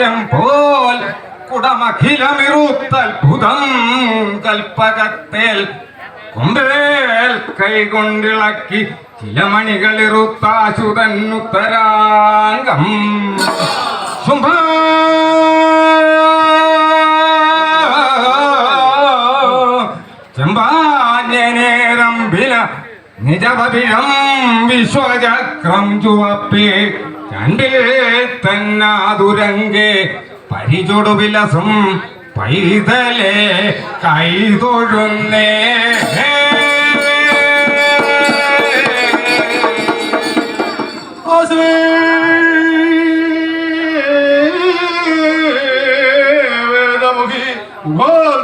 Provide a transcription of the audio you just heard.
കൊണ്ടു പോൽ കുടമഖിലമിറുത്തത്ഭുതം കൽപ്പകത്തേൽ കൊമ്പേൽ കൈകൊണ്ടിളക്കി ചില മണികളിറുത്താശുതന്നുത്തരാംഗം ശുംഭ ചെമ്പാഞ്ഞനേരംബില നിജപതിഴം വിശ്വചക്രം ചുവപ്പേ തന്നാതുരങ്കേ പരിചൊടു വിലസം പൈതലേ കൈതൊഴുന്നേ. ഗോൾ